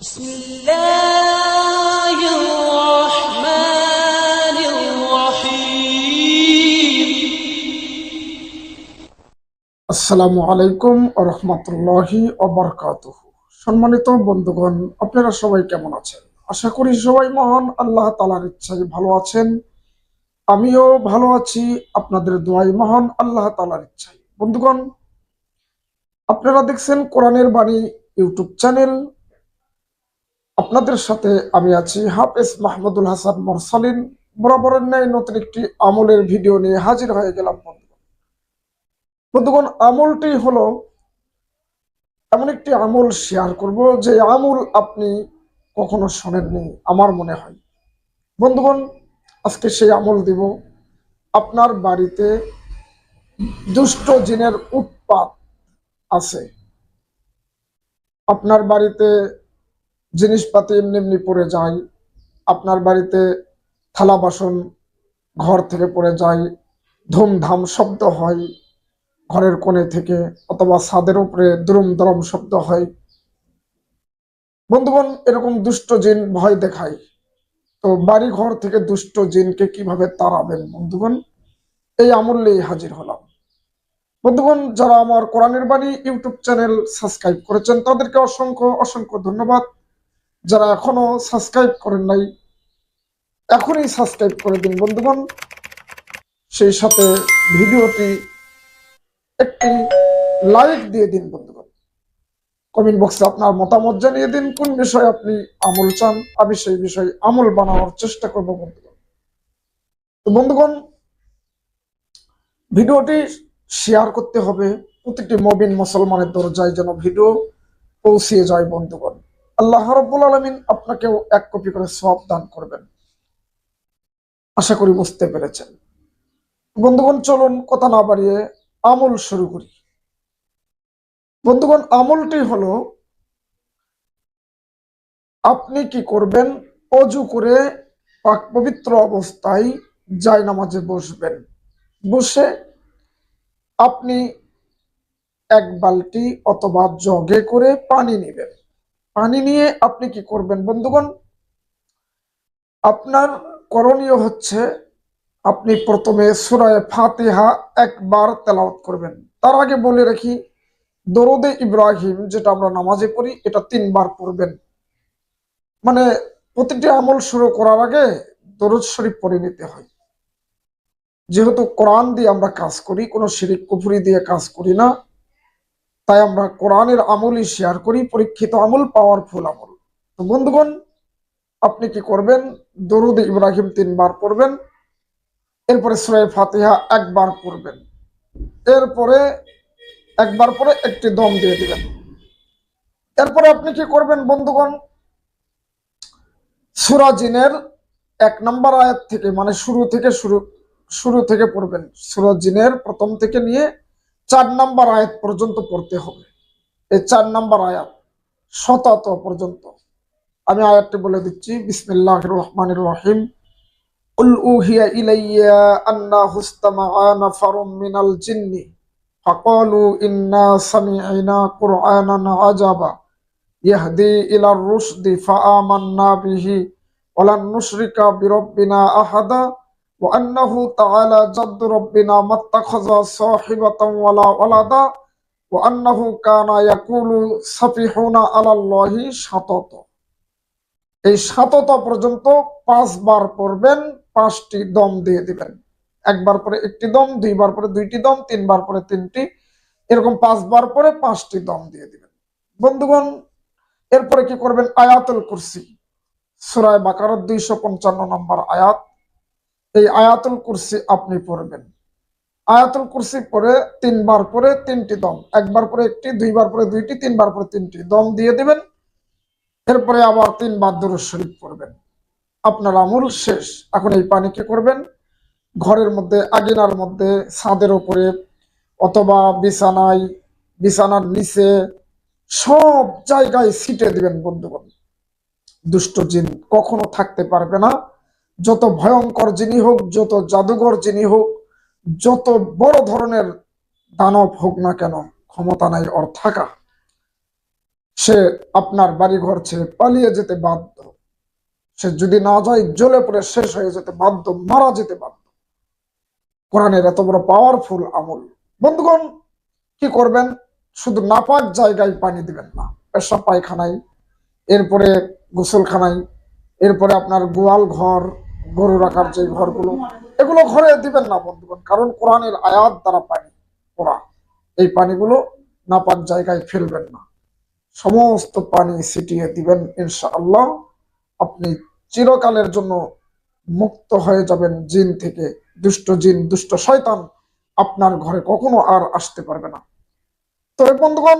بسم الله الرحمن الرحيم আসসালামু আলাইকুম রহমতুল্লাহি অবরকাত সম্মানিত বন্ধুগণ আপনারা সবাই কেমন আছেন আশা করি সবাই মহান আল্লাহ তালার ইচ্ছায় ভালো আছেন আমিও ভালো আছি আপনাদের দোয়াই মহান আল্লাহ তালার ইচ্ছায় বন্ধুগণ আপনারা দেখছেন কোরআনের বাণী ইউটিউব চ্যানেল আপনাদের সাথে আমি আছি হাফেজ মাহমুদুল হাসান মোরসালিন। বরাবরের ন্যায় নতুন একটি আমলের ভিডিও নিয়ে হাজির হয়ে গেলাম, বন্ধুগণ। বন্ধুগণ, আমলটি হলো এমন একটি আমল শেয়ার করব যে আমল আপনি কখনো শোনেননি, আমার মনে হয়। বন্ধুগণ, আজকে সেই আমল দিব আপনার বাড়িতে দুষ্ট জিনের উৎপাত আছে। আপনার বাড়িতে জিনিসপাতি এমনি এমনি পড়ে যায়, আপনার বাড়িতে থালা বাসন ঘর থেকে পড়ে যায়, ধুমধাম শব্দ হয় ঘরের কোণে থেকে, অথবা ছাদের উপরে দ্রুম দরম শব্দ হয়। বন্ধুবন এরকম দুষ্ট জিন ভয় দেখায়। তো বাড়ি ঘর থেকে দুষ্ট জিনকে কীভাবে তাড়াবেন বন্ধুগণ? এই আমূল্যেই হাজির হলাম। বন্ধুগণ, যারা আমার কোরআনের বাণী ইউটিউব চ্যানেল সাবস্ক্রাইব করেছেন, তাদেরকে অসংখ্য অসংখ্য ধন্যবাদ। যারা এখনও সাবস্ক্রাইব করেন নাই, এখনই সাবস্ক্রাইব করে দিন। বন্ধুগণ, সেই সাথে ভিডিওটি একটি লাইক দিয়ে দিন বন্ধুগণ। কমেন্ট বক্সে আপনার মতামত জানিয়ে দিন, কোন বিষয়ে আপনি আমল চান, আমি সেই বিষয়ে আমল বানানোর চেষ্টা করব বন্ধুগণ। তো বন্ধুগণ, ভিডিওটি শেয়ার করতে হবে। প্রতিটি মবিন মুসলমানের দরজায় যেন ভিডিও পৌঁছিয়ে যায় বন্ধুগণ। আল্লাহ রব্বুল আলমিন আপনাকেও এক কপি করে সব দান করবেন। আশা করি বুঝতে পেরেছেন। বন্ধুগণ, চলুন কথা না বাড়িয়ে আমল শুরু করি। বন্ধুগণ, আমলটি হলো, আপনি কি করবেন? অজু করে পাক পবিত্র অবস্থায় জায় নামাজে বসবেন। বসে আপনি এক বালতি অথবা জগে করে পানি নেবেন। পানি নিয়ে আপনি কি করবেন? বন্ধুগণ, আপনার করণীয় হচ্ছে আপনি প্রথমে সুরায় ফাতেহা একবার তেলাওয়াত করবেন। তার আগে বলে রাখি, দরুদে ইব্রাহিম যেটা আমরা নামাজে পড়ি, এটা তিনবার পড়বেন। মানে প্রতিটি আমল শুরু করার আগে দরুদ শরীফ পড়ে নিতে হয়। যেহেতু কোরআন দিয়ে আমরা কাজ করি, কোনো শিরিক কুফুরি দিয়ে কাজ করি না তাই আমরা কোরআনের আমলই শেয়ার করি, পরীক্ষিত আমল পাওয়ারফুল আমল। তো বন্ধুগণ, আপনি কি করবেন? দরুদ ইব্রাহিম তিনবার পড়বেন, এরপরে সুরাই ফাতিহা একবার পড়বেন। এরপরে, একবার পরে একটি দম দিয়ে দিবেন। এরপরে আপনি কি করবেন বন্ধুগণ? সুরা জিনের এক নম্বর আয়াত থেকে মানে শুরু থেকে শুরু শুরু থেকে পড়বেন। সুরা জিনের প্রথম থেকে নিয়ে চার নম্বর আয়াত পর্যন্ত পড়তে হবে এই চার নম্বর আয়াত শতত পর্যন্ত আমি আয়াতটি বলে দিচ্ছি বিসমিল্লাহ রহমান রহিম قل أوحي إلي أنه استمع نفر من الجن فقالوا إنا سمعنا قرآنا عجبا يهدي إلى الرشد فآمنا به ولن نشرك بربنا أحدا وأنه تعالى جد ربنا ما اتخذ صاحبة ولا ولدا وأنه كان يقول سفيحنا على الله شططا এই সাততা পর্যন্ত পাঁচবার পড়বেন পাঁচটি দম দিয়ে দিবেন একবার পরে একটি দম দুইবার পরে দুইটি দম তিনবার পরে তিনটি এরকম পাঁচবার পরে পাঁচটি দম দিয়ে দিবেন বন্ধুগণ এরপরে কি করবেন আয়াতুল কুরসি সুরায় বাকারত দুইশো পঞ্চান্ন নম্বর আয়াত এই আয়াতুল কুরসি আপনি পড়বেন। আয়াতুল কুরসি পরে তিনবার পরে তিনটি দম। একবার পরে একটি, দুইবার পরে দুইটি, তিনবার পরে তিনটি। দম দিয়ে দিবেন, এরপরে আবার তিনবার দরুদ শরীফ পড়বেন। আপনার আমল শেষ। এখন এই পানি কি করবেন? ঘরের মধ্যে আগিনার মধ্যে, ছাদের উপরে, অথবা বিছানায়, বিছানার নিচে, সব জায়গায় ছিটে দিবেন বন্ধুগণ। দুষ্ট জিন কখনো থাকতে পারবে না। যত ভয়ঙ্কর যিনি হোক, যত জাদুঘর যিনি হোক, যত বড় ধরনের দানব হোক না কেন, ক্ষমতা নাই ওর থাকা। সে আপনার বাড়ি ঘর ছেড়ে পালিয়ে যেতে বাধ্য। সে যদি না যায়, জ্বলে পড়ে শেষ হয়ে যেতে বাধ্য, মারা যেতে বাধ্য। কোরআনের এত বড় পাওয়ারফুল আমল। বন্ধুগণ, কি করবেন? শুধু নাপাক জায়গায় পানি দিবেন না। পেশাব পায়খানায়, এরপরে গোসলখানায়, এরপরে আপনার গোয়াল ঘর গরু রাখার যে ঘরগুলো, এগুলো ঘরে দিবেন না বন্ধুগণ, কারণ কোরআনের আয়াত দ্বারা পানি ওরা এই পানিগুলো নাপাক জায়গায় ফেলবেন না। সমস্ত পানি ছিটিয়ে দিবেন, ইনশাআল্লাহ। আপনি চিরকালের জন্য মুক্ত হয়ে যাবেন জিন থেকে, দুষ্ট জিন, দুষ্ট শয়তান আপনার ঘরে কখনো আর আসতে পারবে না। তবে বন্ধুগণ,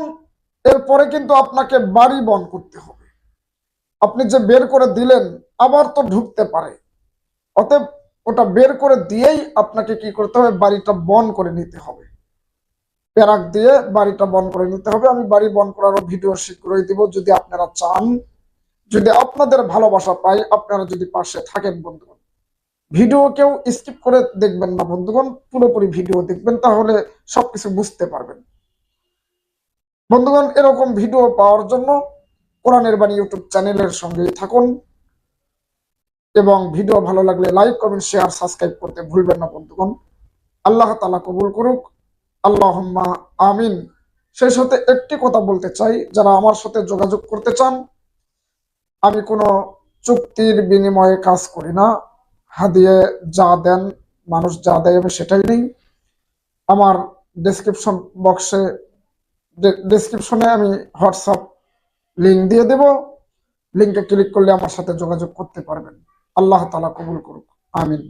এরপরে কিন্তু আপনাকে বাড়ি বন করতে হবে। আপনি যে বের করে দিলেন, আবার তো ঢুকতে পারে। অতএব ওটা বের করে দিয়েই আপনাকে কি করতে হবে? বাড়িটা বন করে নিতে হবে। প্যারাক দিয়ে বাড়িটা বন করে নিতে হবে। আমি বাড়ি বন করারও ভিডিও শীঘ্রই দিব। যদি আপনারা চান, যদি আপনাদের ভালোবাসা পাই, আপনারা যদি পাশে থাকেন বন্ধুগণ। ভিডিও কেউ স্কিপ করে দেখবেন না বন্ধুগণ। পুরোপুরি ভিডিও দেখবেন, তাহলে সবকিছু বুঝতে পারবেন। বন্ধুগণ, এরকম ভিডিও পাওয়ার জন্য কোরআনের বাণী ইউটিউব চ্যানেলের সঙ্গেই থাকুন। এবং ভিডিও ভালো লাগলে লাইক, কমেন্ট, শেয়ার, সাবস্ক্রাইব করতে ভুলবেন না বন্ধুগণ। আল্লাহ তালা কবুল করুক। আল্লাহম্মা আমিন। সেই সাথে একটি কথা বলতে চাই, যারা আমার সাথে যোগাযোগ করতে চান, আমি কোনো চুক্তির বিনিময়ে কাজ করি না। হাদিয়ে যা দেন, মানুষ যা দেয় আমি সেটাই নেই। আমার ডেসক্রিপশন বক্সে ডেসক্রিপশনে আমি হোয়াটসঅ্যাপ লিঙ্ক দিয়ে দেব। লিঙ্কে ক্লিক করলে আমার সাথে যোগাযোগ করতে পারবেন। আল্লাহ তালা কবুল করুক। আমিন।